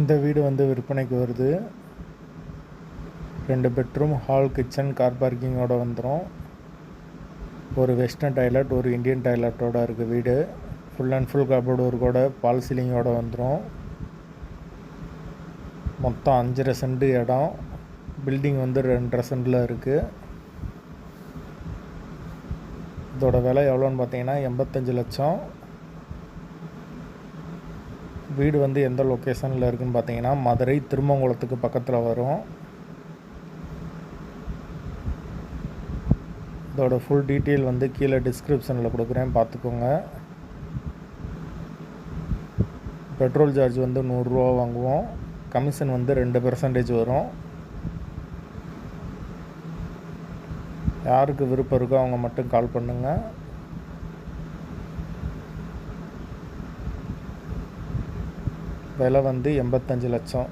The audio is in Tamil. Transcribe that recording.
இந்த வீடு வந்து விற்பனைக்கு வருது. ரெண்டு பெட்ரூம் ஹால் கிச்சன் கார் பார்க்கிங்கோட வந்துடும் ஒரு வெஸ்டர்ன் டாய்லெட் ஒரு இந்தியன் டாய்லெட்டோட இருக்குது வீடு. ஃபுல் அண்ட் ஃபுல் கபோர்டு ஒர்க்கோட பால் சீலிங்கோட வந்துடும் மொத்தம் அஞ்சரை சென்ட் இடம். பில்டிங் வந்து ரெண்டரை சென்டில் இருக்குது இதோட விலை எவ்வளோன்னு பார்த்தீங்கன்னா எண்பத்தஞ்சு லட்சம். வீடு வந்து எந்த லொக்கேஷனில் இருக்குன்னு பார்த்தீங்கன்னா மதுரை திருமங்குளத்துக்கு பக்கத்தில் வரும். இதோட ஃபுல் டீட்டெயில் வந்து கீழே டிஸ்கிரிப்ஷனில் கொடுக்குறேன் பார்த்துக்கோங்க பெட்ரோல் சார்ஜ் வந்து நூறுரூவா வாங்குவோம். கமிஷன் வந்து ரெண்டு பெர்சன்டேஜ் வரும். யாருக்கு விருப்பம் இருக்கோ அவங்க மட்டும் கால் பண்ணுங்கள் விலை வந்து எண்பத்தஞ்சு லட்சம்.